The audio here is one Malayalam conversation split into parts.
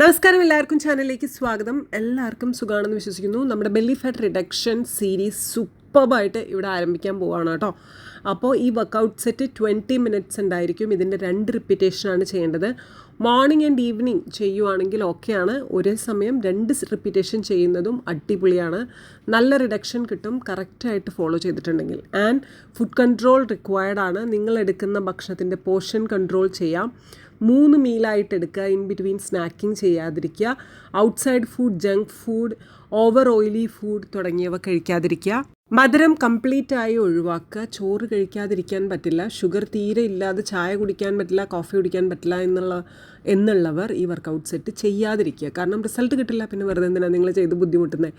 നമസ്കാരം എല്ലാവർക്കും ചാനലിലേക്ക് സ്വാഗതം. എല്ലാവർക്കും സുഖമാണെന്ന് വിശ്വസിക്കുന്നു. നമ്മുടെ ബെല്ലി ഫാറ്റ് റിഡക്ഷൻ സീരീസ് സൂപ്പർബായിട്ട് ഇവിടെ ആരംഭിക്കാൻ പോവാണ് കേട്ടോ. അപ്പോൾ ഈ വർക്കൗട്ട് സെറ്റ് ട്വന്റി മിനിറ്റ്സ് ഉണ്ടായിരിക്കും. ഇതിന്റെ രണ്ട് റിപ്പീറ്റേഷനാണ് ചെയ്യേണ്ടത്. മോർണിംഗ് ആൻഡ് ഈവനിങ് ചെയ്യുവാണെങ്കിൽ ഓക്കെയാണ് ഒരേ സമയം രണ്ട് റിപ്പീറ്റേഷൻ ചെയ്യുന്നതും അടിപൊളിയാണ്. നല്ല റിഡക്ഷൻ കിട്ടും. കറക്റ്റായിട്ട് ഫോളോ ചെയ്തിട്ടുണ്ടെങ്കിൽ. ആൻഡ് ഫുഡ് കൺട്രോൾ റിക്വയർഡാണ് നിങ്ങൾ എടുക്കുന്ന ഭക്ഷണത്തിന്റെ പോർഷൻ കൺട്രോൾ ചെയ്യാം. മൂന്ന് മീലായിട്ട് എടുക്കുക ഇൻ ബിറ്റ്വീൻ സ്നാക്കിംഗ് ചെയ്യാതിരിക്കുക. Outside food junk food over oily food തുടങ്ങിയവ കഴിക്കാതിരിക്കുക. മധുരം കംപ്ലീറ്റ് ആയി ഒഴിവാക്കുക. ചോറ് കഴിക്കാതിരിക്കാൻ പറ്റില്ല. ഷുഗർ തീരെ ഇല്ലാതെ ചായ കുടിക്കാൻ പറ്റില്ല കോഫി കുടിക്കാൻ പറ്റില്ല എന്നുള്ള എന്നുള്ളവർ ഈ വർക്കൗട്ട് സെറ്റ് ചെയ്യാതിരിക്കുക. കാരണം റിസൾട്ട് കിട്ടില്ല പിന്നെ വെറുതെ എന്തിനാണ് നിങ്ങൾ ചെയ്ത് ബുദ്ധിമുട്ടുന്നത്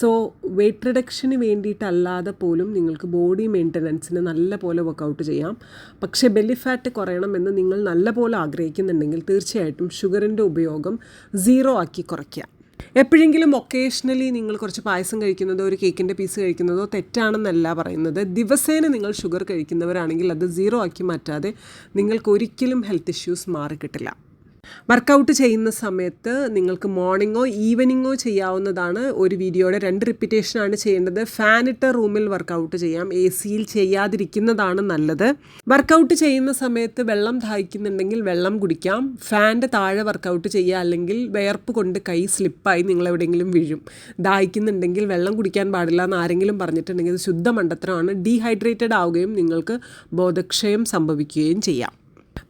സോ വെയിറ്റ് റിഡക്ഷന് വേണ്ടിയിട്ടല്ലാതെ പോലും നിങ്ങൾക്ക് ബോഡി മെയിന്റനൻസിന് നല്ല പോലെ വർക്കൗട്ട് ചെയ്യാം. പക്ഷേ ബെല്ലി ഫാറ്റ് കുറയണമെന്ന് നിങ്ങൾ നല്ല പോലെ ആഗ്രഹിക്കുന്നുണ്ടെങ്കിൽ തീർച്ചയായിട്ടും ഷുഗറിന്റെ ഉപയോഗം സീറോ ആക്കി കുറയ്ക്കുക. എപ്പോഴെങ്കിലും ഒക്കേഷണലി നിങ്ങൾ കുറച്ച് പായസം കഴിക്കുന്നതോ ഒരു കേക്കിന്റെ പീസ് കഴിക്കുന്നതോ തെറ്റാണെന്നല്ല പറയുന്നത്. ദിവസേന നിങ്ങൾ ഷുഗർ കഴിക്കുന്നവരാണെങ്കിൽ അത് സീറോ ആക്കി മാറ്റാതെ നിങ്ങൾക്ക് ഒരിക്കലും ഹെൽത്ത് ഇഷ്യൂസ് മാറിക്കിട്ടില്ല. വർക്കൗട്ട് ചെയ്യുന്ന സമയത്ത് നിങ്ങൾക്ക് മോർണിംഗോ ഈവനിങ്ങോ ചെയ്യാവുന്നതാണ് ഒരു വീഡിയോയുടെ രണ്ട് റിപ്പീറ്റേഷനാണ് ചെയ്യേണ്ടത്. ഫാനിട്ട റൂമിൽ വർക്കൗട്ട് ചെയ്യാം. എ സിയിൽ ചെയ്യാതിരിക്കുന്നതാണ് നല്ലത്. വർക്കൗട്ട് ചെയ്യുന്ന സമയത്ത് വെള്ളം ദാഹിക്കുന്നുണ്ടെങ്കിൽ വെള്ളം കുടിക്കാം. ഫാന്റെ താഴെ വർക്കൗട്ട് ചെയ്യുക അല്ലെങ്കിൽ വിയർപ്പ് കൊണ്ട് കൈ സ്ലിപ്പായി നിങ്ങൾ എവിടെയെങ്കിലും വീഴും. ദാഹിക്കുന്നുണ്ടെങ്കിൽ വെള്ളം കുടിക്കാൻ പാടില്ല എന്ന് ആരെങ്കിലും പറഞ്ഞിട്ടുണ്ടെങ്കിൽ ഇത് ശുദ്ധ ഡീഹൈഡ്രേറ്റഡ് ആവുകയും നിങ്ങൾക്ക് ബോധക്ഷയം സംഭവിക്കുകയും ചെയ്യാം.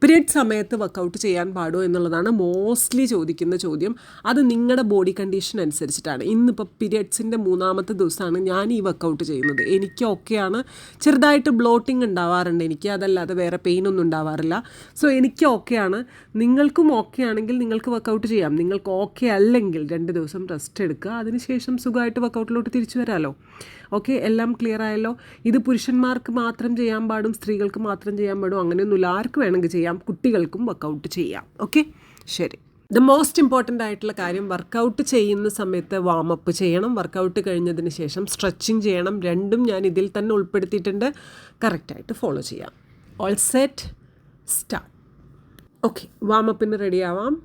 പീരിയഡ് സമയത്ത് വർക്കൗട്ട് ചെയ്യാൻ പാടുമോ എന്നുള്ളതാണ് മോസ്റ്റ്ലി ചോദിക്കുന്ന ചോദ്യം. അത് നിങ്ങളുടെ ബോഡി കണ്ടീഷൻ അനുസരിച്ചിട്ടാണ്. ഇന്നിപ്പോൾ പീരിയഡ്സിന്റെ മൂന്നാമത്തെ ദിവസമാണ് ഞാൻ ഈ വർക്കൗട്ട് ചെയ്യുന്നത്. എനിക്ക് ഓക്കെയാണ് ചെറുതായിട്ട് ബ്ലോട്ടിംഗ് ഉണ്ടാവാറുണ്ട് എനിക്ക്. അതല്ലാതെ വേറെ പെയിൻ ഒന്നും ഉണ്ടാവാറില്ല. സോ എനിക്ക് ഓക്കെയാണ് നിങ്ങൾക്കും ഓക്കെ ആണെങ്കിൽ നിങ്ങൾക്ക് വർക്കൗട്ട് ചെയ്യാം. നിങ്ങൾക്ക് ഓക്കെ അല്ലെങ്കിൽ രണ്ട് ദിവസം റെസ്റ്റ് എടുക്കുക. അതിനുശേഷം സുഖമായിട്ട് വർക്കൗട്ടിലോട്ട് തിരിച്ചു വരാമല്ലോ ഓക്കെ എല്ലാം ക്ലിയർ ആയല്ലോ. ഇത് പുരുഷന്മാർക്ക് മാത്രം ചെയ്യാൻ പാടും സ്ത്രീകൾക്ക് മാത്രം ചെയ്യാൻ പാടും അങ്ങനെയൊന്നുമില്ല. ആർക്ക് വേണമെങ്കിൽ ചെയ്യാം കുട്ടികൾക്കും വർക്കൗട്ട് ചെയ്യാം. ഓക്കെ? ശരി. ദ മോസ്റ്റ് ഇമ്പോർട്ടന്റ് ആയിട്ടുള്ള കാര്യം വർക്കൗട്ട് ചെയ്യുന്ന സമയത്ത് വാമപ്പ് ചെയ്യണം. വർക്കൗട്ട് കഴിഞ്ഞതിന് ശേഷം സ്ട്രെച്ചിങ് ചെയ്യണം. രണ്ടും ഞാൻ ഇതിൽ തന്നെ ഉൾപ്പെടുത്തിയിട്ടുണ്ട്. കറക്റ്റായിട്ട് ഫോളോ ചെയ്യാം. ഓൾ സെറ്റ് സ്റ്റാർട്ട് ഓക്കെ വാമപ്പിന് റെഡിയാവാം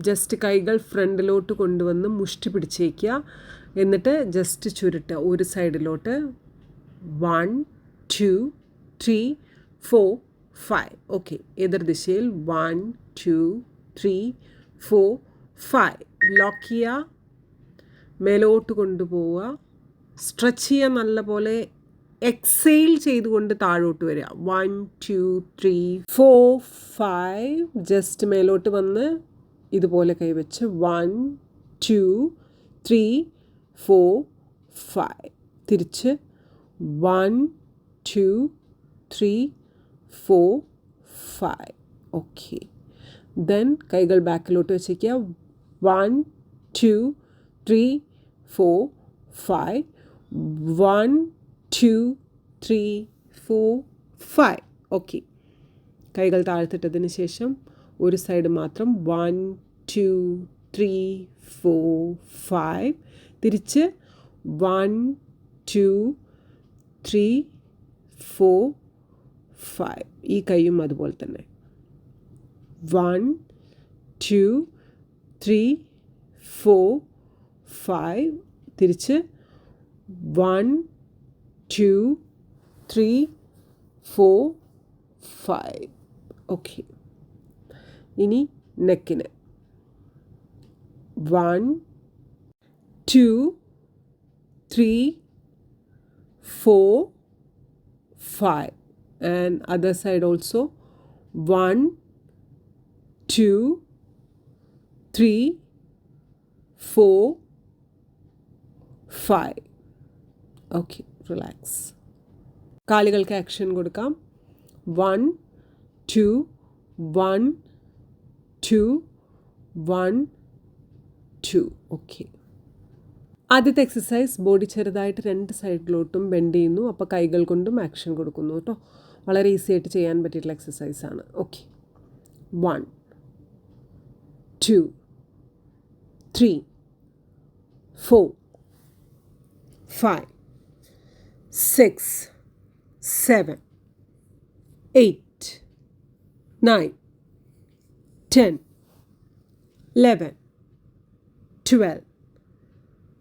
ജസ്റ്റ് കൈകൾ ഫ്രണ്ടിലോട്ട് കൊണ്ടുവന്ന് മുഷ്ടി പിടിച്ചേക്കുക. എന്നിട്ട് ജസ്റ്റ് ചുരുട്ടുക ഒരു സൈഡിലോട്ട് one two three four five okay എതിർ ദിശയിൽ one two three four five lock ചെയ്യുക. മേലോട്ട് കൊണ്ടുപോവുക. സ്ട്രെച്ച് ചെയ്യുക നല്ലപോലെ. എക്സെയിൽ ചെയ്തുകൊണ്ട് താഴോട്ട് വരിക. One two three four five just മേലോട്ട് വന്ന് ഇതുപോലെ കൈവച്ച്. One two three four five തിരിച്ച് one two three four five okay then കൈകൾ ബാക്കിലോട്ട് വെച്ചേക്കുക one two three four five one two three four five okay കൈകൾ താഴ്ത്തിട്ടതിന് ശേഷം ഒരു സൈഡ് മാത്രം. One two three four five തിരിച്ച് one two three four five. ഈ കൈയും അതുപോലെ തന്നെ. One two three four five. തിരിച്ച് one two three four five. Okay. ഇനി നെക്കിന്. One two three four five and other side also one two three four five okay relax കാലുകൾക്ക് action കൊടുക്കാം one two one two one two okay ആദ്യത്തെ എക്സസൈസ് ബോഡി ചെറുതായിട്ട് രണ്ട് സൈഡിലോട്ടും ബെൻഡ് ചെയ്യുന്നു. അപ്പോൾ കൈകൾ കൊണ്ടും ആക്ഷൻ കൊടുക്കുന്നു കേട്ടോ വളരെ ഈസി ആയിട്ട് ചെയ്യാൻ പറ്റിയിട്ടുള്ള എക്സസൈസാണ് okay one two three four five six seven eight nine ten eleven 12,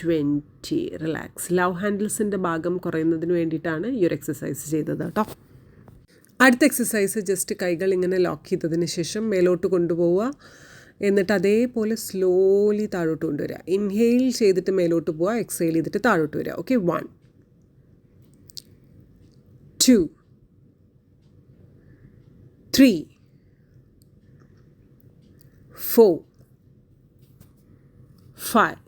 Twenty relax love ഹാൻഡിൽസിന്റെ ഭാഗം കുറയുന്നതിന് വേണ്ടിയിട്ടാണ് ഈ ഒരു എക്സസൈസ് ചെയ്തത് കേട്ടോ. അടുത്ത എക്സസൈസ് ജസ്റ്റ് കൈകൾ ഇങ്ങനെ ലോക്ക് ചെയ്തതിന് ശേഷം മേലോട്ട് കൊണ്ടുപോവുക. എന്നിട്ട് അതേപോലെ സ്ലോലി താഴോട്ട് കൊണ്ടുവരിക. ഇൻഹെയിൽ ചെയ്തിട്ട് മേലോട്ട് പോവുക. എക്സെയിൽ ചെയ്തിട്ട് താഴോട്ട് വരിക. Okay one two three four five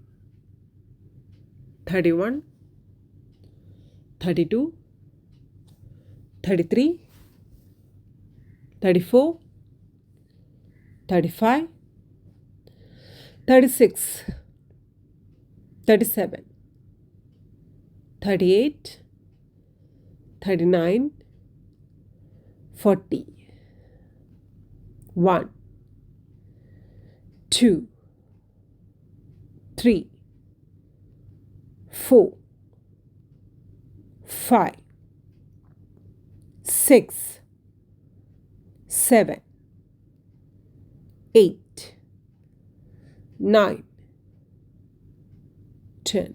thirty one, thirty two, thirty three, thirty four, thirty five, thirty six, thirty seven, thirty eight, thirty nine, forty. One, two, three, 4, 5, 6, seven, eight, nine, ten.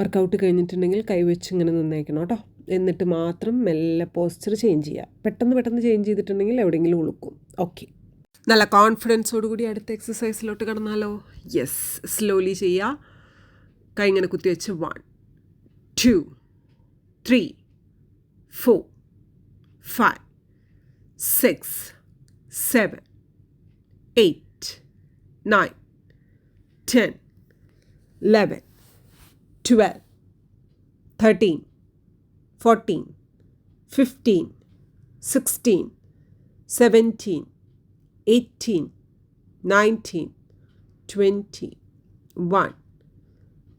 Workout കഴിഞ്ഞിട്ടുണ്ടെങ്കിൽ കൈവച്ച് ഇങ്ങനെ നിന്നേക്കണം കേട്ടോ. എന്നിട്ട് മാത്രം മെല്ലെ പോസ്ചർ ചേഞ്ച് ചെയ്യുക. പെട്ടെന്ന് പെട്ടെന്ന് ചേഞ്ച് ചെയ്തിട്ടുണ്ടെങ്കിൽ എവിടെയെങ്കിലും ഉളുക്കും. ഓക്കെ നല്ല കോൺഫിഡൻസോടുകൂടി അടുത്ത എക്സസൈസിലോട്ട് കടന്നാലോ? യെസ് സ്ലോലി ചെയ്യുക. കൈ ഇങ്ങനെ കുത്തിവെച്ച് one two three four five six, seven, eight, nine, ten, eleven, twelve, thirteen, fourteen, fifteen, sixteen, seventeen, eighteen, nineteen, twenty, one,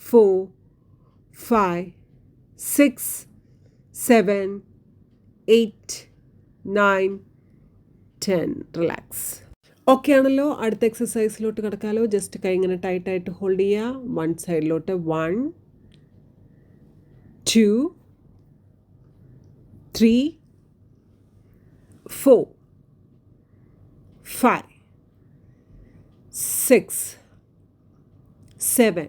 four, five, six, seven, eight, nine ten relax okay ആണല്ലോ അടുത്ത എക്സസൈസിലോട്ട് കിടക്കാമല്ലോ ജസ്റ്റ് കൈ ഇങ്ങനെ ടൈറ്റായിട്ട് ഹോൾഡ് ചെയ്യുക വൺ സൈഡിലോട്ട് one two three four five six seven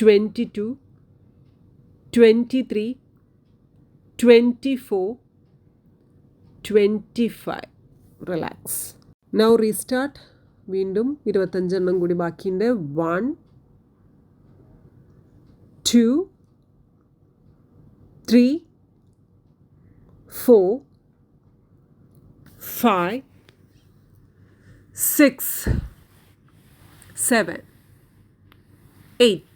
Twenty two twenty three twenty four twenty five. Relax now restart വീണ്ടും ഇരുപത്തഞ്ചെണ്ണം കൂടി ബാക്കിയുണ്ട്. One two three four five six seven eight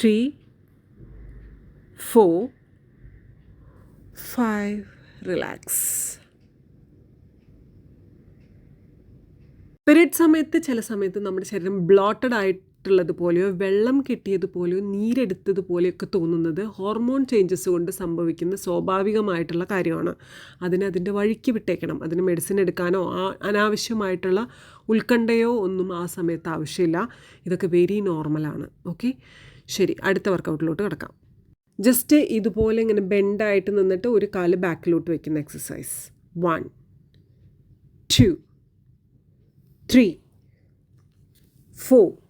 three four five relax period സമയത്ത് ചില സമയത്ത് നമ്മുടെ ശരീരം ബ്ലോട്ടഡ് ആയിട്ടുള്ളത് പോലെയോ വെള്ളം കിട്ടിയതുപോലെയോ നീരെടുത്തതുപോലെയൊക്കെ തോന്നുന്നത് ഹോർമോൺ ചേഞ്ചസ് കൊണ്ട് സംഭവിക്കുന്ന സ്വാഭാവികമായിട്ടുള്ള കാര്യമാണ്. അതിന് അതിന്റെ വഴിക്ക് വിട്ടേക്കണം. അതിന് മെഡിസിൻ എടുക്കാനോ അനാവശ്യമായിട്ടുള്ള ഉത്കണ്ഠയോ ഒന്നും ആ സമയത്ത് ആവശ്യമില്ല. ഇതൊക്കെ വെരി നോർമലാണ് ഓക്കെ ശരി അടുത്ത വർക്കൗട്ടിലോട്ട് കിടക്കാം. ജസ്റ്റ് ഇതുപോലെ ഇങ്ങനെ ബെൻഡായിട്ട് നിന്നിട്ട് ഒരു കാൽ ബാക്കിലോട്ട് വയ്ക്കുന്ന exercise one two three four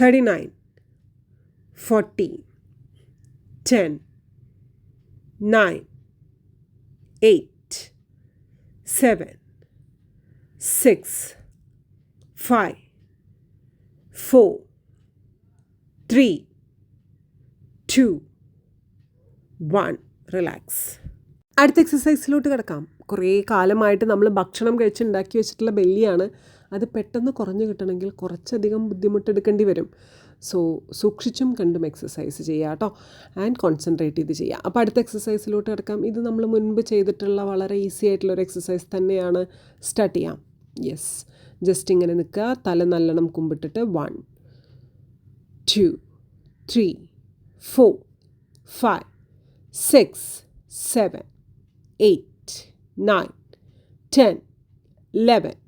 thirty nine forty ten nine eight seven six five four three two one relax അടുത്ത എക്സസൈസിലോട്ട് കിടക്കാം. കുറേ കാലമായിട്ട് നമ്മൾ ഭക്ഷണം കഴിച്ചുണ്ടാക്കി വെച്ചിട്ടുള്ള ബെല്ലിയാണ് അത് പെട്ടെന്ന് കുറഞ്ഞു കിട്ടണമെങ്കിൽ കുറച്ചധികം ബുദ്ധിമുട്ടെടുക്കേണ്ടി വരും. സോ സൂക്ഷിച്ചും കണ്ടും എക്സസൈസ് ചെയ്യുക കേട്ടോ. ആൻഡ് കോൺസെൻട്രേറ്റ് ചെയ്ത് ചെയ്യുക. അപ്പോൾ അടുത്ത എക്സസൈസിലോട്ട് കിടക്കാം. ഇത് നമ്മൾ മുൻപ് ചെയ്തിട്ടുള്ള വളരെ ഈസി ആയിട്ടുള്ള ഒരു എക്സസൈസ് തന്നെയാണ് സ്റ്റാർട്ട് ചെയ്യാം. യെസ് ജസ്റ്റ് ഇങ്ങനെ നിൽക്കുക. തല നല്ലോണം കുമ്പിട്ടിട്ട് one two three four five six seven eight nine ten eleven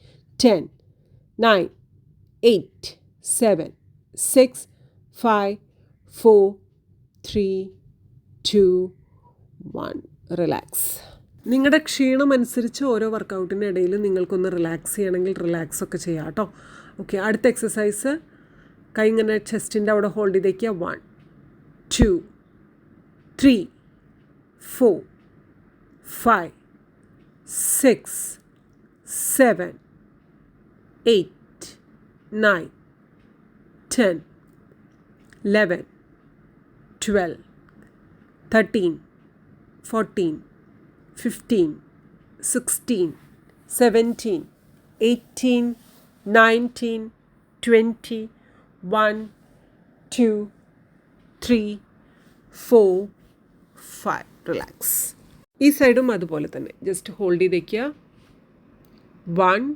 Ten, nine, eight, seven, six, five, four, three, two, one. Relax നിങ്ങളുടെ ക്ഷീണം അനുസരിച്ച് ഓരോ വർക്കൗട്ടിന്റെ ഇടയിൽ നിങ്ങൾക്കൊന്ന് റിലാക്സ് ചെയ്യണമെങ്കിൽ റിലാക്സ് ഒക്കെ ചെയ്യാം കേട്ടോ ഓക്കെ അടുത്ത എക്സസൈസ് കൈ ഇങ്ങനെ ചെസ്റ്റിന്റെ അവിടെ ഹോൾഡ് ചെയ്തേക്കുക one two three four five six seven eight nine, ten, eleven, twelve, thirteen, fourteen, fifteen, sixteen, seventeen, eighteen, nineteen, twenty, one, two, three, four, five. Relax ഈ സൈഡും അതുപോലെ തന്നെ ജസ്റ്റ് ഹോൾഡ് ചെയ്ത് വയ്ക്കുക one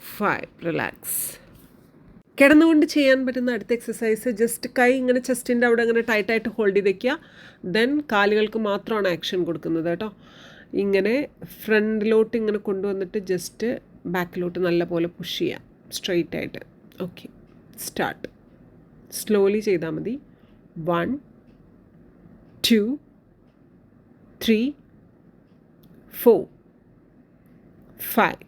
Five relax കിടന്നുകൊണ്ട് ചെയ്യാൻ പറ്റുന്ന അടുത്ത എക്സസൈസ് ജസ്റ്റ് കൈ ഇങ്ങനെ ചെസ്റ്റിന്റെ അവിടെ ഇങ്ങനെ ടൈറ്റായിട്ട് ഹോൾഡ് ചെയ്ത് വയ്ക്കുക ദെൻ കാലുകൾക്ക് മാത്രമാണ് ആക്ഷൻ കൊടുക്കുന്നത് കേട്ടോ. ഇങ്ങനെ ഫ്രണ്ടിലോട്ട് ഇങ്ങനെ കൊണ്ടുവന്നിട്ട് ജസ്റ്റ് ബാക്കിലോട്ട് നല്ല പോലെ പുഷ് ചെയ്യാം. സ്ട്രെയിറ്റ് ആയിട്ട്. ഓക്കെ സ്റ്റാർട്ട് സ്ലോലി ചെയ്താൽ മതി. One two three four five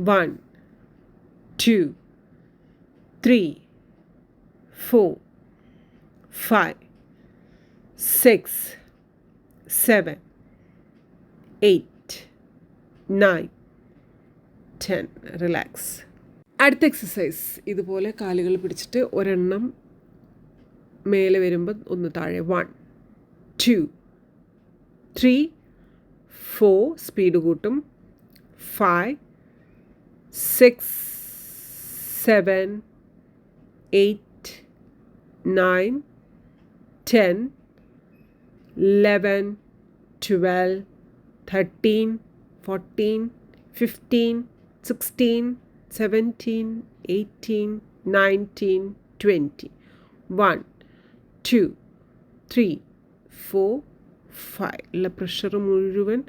one two, three, four, five, six, seven, eight, nine, ten. Relax. അടുത്ത എക്സസൈസ്. ഇതുപോലെ കാലുകൾ പിടിച്ചിട്ട് ഒരെണ്ണം മേലെ വരുമ്പോൾ ഒന്ന് താഴെ. One two three four speed കൂട്ടും. Five six seven, eight, nine, ten, eleven, twelve, thirteen, fourteen, fifteen, sixteen, seventeen, eighteen, nineteen, twenty. One, two, three four five ഉള്ള പ്രഷർ മുഴുവൻ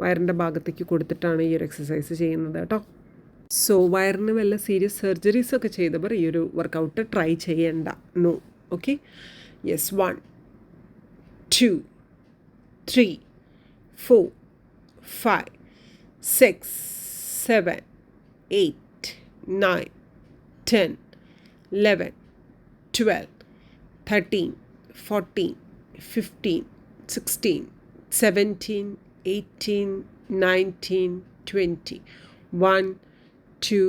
വയറിന്റെ ഭാഗത്തേക്ക് കൊടുത്തിട്ടാണ് ഈ ഒരു എക്സസൈസ് ചെയ്യുന്നത് കേട്ടോ സോ വയറിന് വല്ല സീരിയസ് സർജറീസ് ഒക്കെ ചെയ്തവർ ഈ ഒരു വർക്കൗട്ട് ട്രൈ ചെയ്യണ്ട. No okay yes one two three four five six seven eight nine ten eleven twelve thirteen fourteen fifteen sixteen seventeen eighteen nineteen twenty one two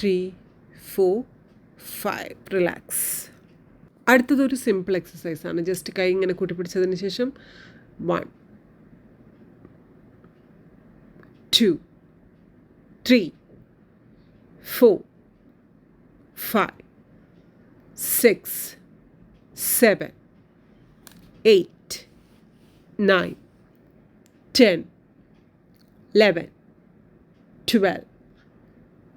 three four five relax അടുത്തതൊരു സിമ്പിൾ എക്സസൈസാണ് ജസ്റ്റ് കൈ ഇങ്ങനെ കൂട്ടിപ്പിടിച്ചതിന് ശേഷം one two three four five six seven eight nine ten eleven twelve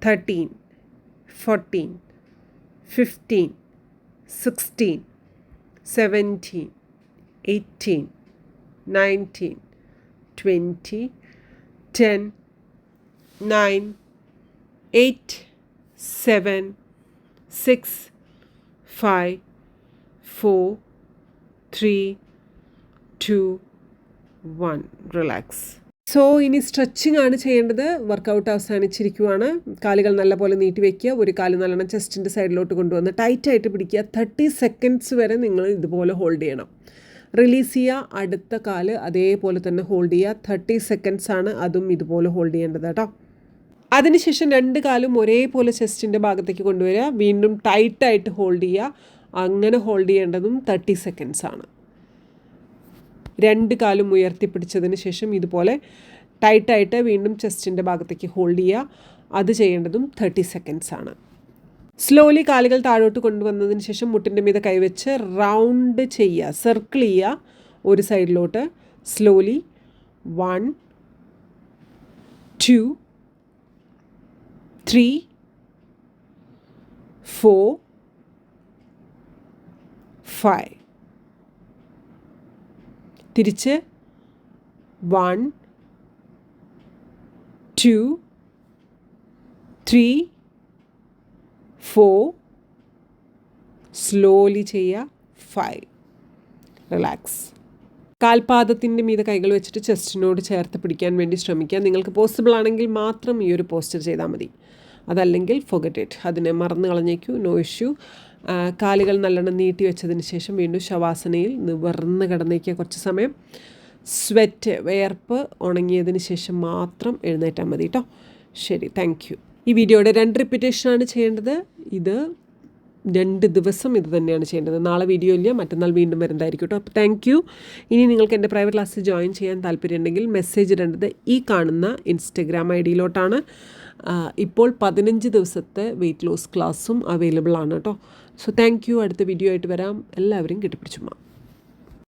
thirteen, fourteen, fifteen, sixteen, seventeen, eighteen, nineteen, twenty, ten, nine, eight, seven, six, five, four, three, two, one. Relax. So ഇനി സ്ട്രെച്ചിങ് ആണ് ചെയ്യേണ്ടത്. വർക്കൗട്ട് അവസാനിച്ചിരിക്കുവാണ്. കാലുകൾ നല്ലപോലെ നീട്ടി വെക്കുക. ഒരു കാൽ നല്ലോണം ചെസ്റ്റിന്റെ സൈഡിലോട്ട് കൊണ്ടുവന്ന് ടൈറ്റായിട്ട് പിടിക്കുക. തേർട്ടി സെക്കൻഡ്സ് വരെ നിങ്ങൾ ഇതുപോലെ ഹോൾഡ് ചെയ്യണം. റിലീസ് ചെയ്യുക. അടുത്ത കാൽ അതേപോലെ തന്നെ ഹോൾഡ് ചെയ്യുക. തേർട്ടി സെക്കൻഡ്സ് ആണ് അതും ഇതുപോലെ ഹോൾഡ് ചെയ്യേണ്ടത് കേട്ടോ. അതിനുശേഷം രണ്ട് കാലും ഒരേപോലെ ചെസ്റ്റിന്റെ ഭാഗത്തേക്ക് കൊണ്ടുവരിക. വീണ്ടും ടൈറ്റായിട്ട് ഹോൾഡ് ചെയ്യുക. അങ്ങനെ ഹോൾഡ് ചെയ്യേണ്ടതും തേർട്ടി സെക്കൻഡ്സ് ആണ്. രണ്ട് കാലും ഉയർത്തിപ്പിടിച്ചതിന് ശേഷം ഇതുപോലെ ടൈറ്റായിട്ട് വീണ്ടും ചെസ്റ്റിന്റെ ഭാഗത്തേക്ക് ഹോൾഡ് ചെയ്യുക. അത് ചെയ്യേണ്ടതും തേർട്ടി സെക്കൻഡ്സ് ആണ്. സ്ലോലി കാലുകൾ താഴോട്ട് കൊണ്ടുവന്നതിന് ശേഷം മുട്ടിന്റെ മീതെ കൈവച്ച് റൗണ്ട് ചെയ്യുക. സർക്കിൾ ചെയ്യുക. ഒരു സൈഡിലോട്ട്. Slowly one two three four five തിരിച്ച് one two three four slowly ചെയ്യുക ഫൈവ് റിലാക്സ് കാൽപാദത്തിന്റെ മീതെ കൈകൾ വെച്ചിട്ട് ചെസ്റ്റിനോട് ചേർത്ത് പിടിക്കാൻ വേണ്ടി ശ്രമിക്കുക. നിങ്ങൾക്ക് പോസിബിൾ ആണെങ്കിൽ മാത്രം ഈ ഒരു പോസ്റ്റർ ചെയ്താൽ മതി. അതല്ലെങ്കിൽ ഫൊഗറ്റ് ഇറ്റ് അതിനെ മറന്നു കളഞ്ഞേക്കൂ. നോ ഇഷ്യൂ കാലുകൾ നല്ലോണം നീട്ടി വെച്ചതിന് ശേഷം വീണ്ടും ശവാസനയിൽ നിവർന്ന് കിടന്നേക്കുക കുറച്ച് സമയം. സ്വെറ്റ് വേർപ്പ് ഉണങ്ങിയതിന് ശേഷം മാത്രം എഴുന്നേറ്റാൽ മതി കേട്ടോ ശരി താങ്ക് യു ഈ വീഡിയോയുടെ രണ്ട് റിപ്പീറ്റേഷനാണ് ചെയ്യേണ്ടത്. ഇത് രണ്ട് ദിവസം ഇത് തന്നെയാണ് ചെയ്യേണ്ടത്. നാളെ വീഡിയോ ഇല്ല മറ്റന്നാൾ വീണ്ടും വരുന്നതായിരിക്കും കേട്ടോ അപ്പോൾ താങ്ക് യു ഇനി നിങ്ങൾക്ക് എന്റെ പ്രൈവറ്റ് ക്ലാസ്സിൽ ജോയിൻ ചെയ്യാൻ താല്പര്യമുണ്ടെങ്കിൽ മെസ്സേജ് ഇടേണ്ടത് ഈ കാണുന്ന ഇൻസ്റ്റഗ്രാം ഐ ഡിയിലോട്ടാണ് ഇപ്പോൾ പതിനഞ്ച് ദിവസത്തെ വെയിറ്റ് ലോസ് ക്ലാസ്സും അവൈലബിൾ ആണ് കേട്ടോ സോ താങ്ക് യു അടുത്ത വീഡിയോ ആയിട്ട് വരാം. എല്ലാവരും കെട്ടിപ്പിടിച്ചുമ്മ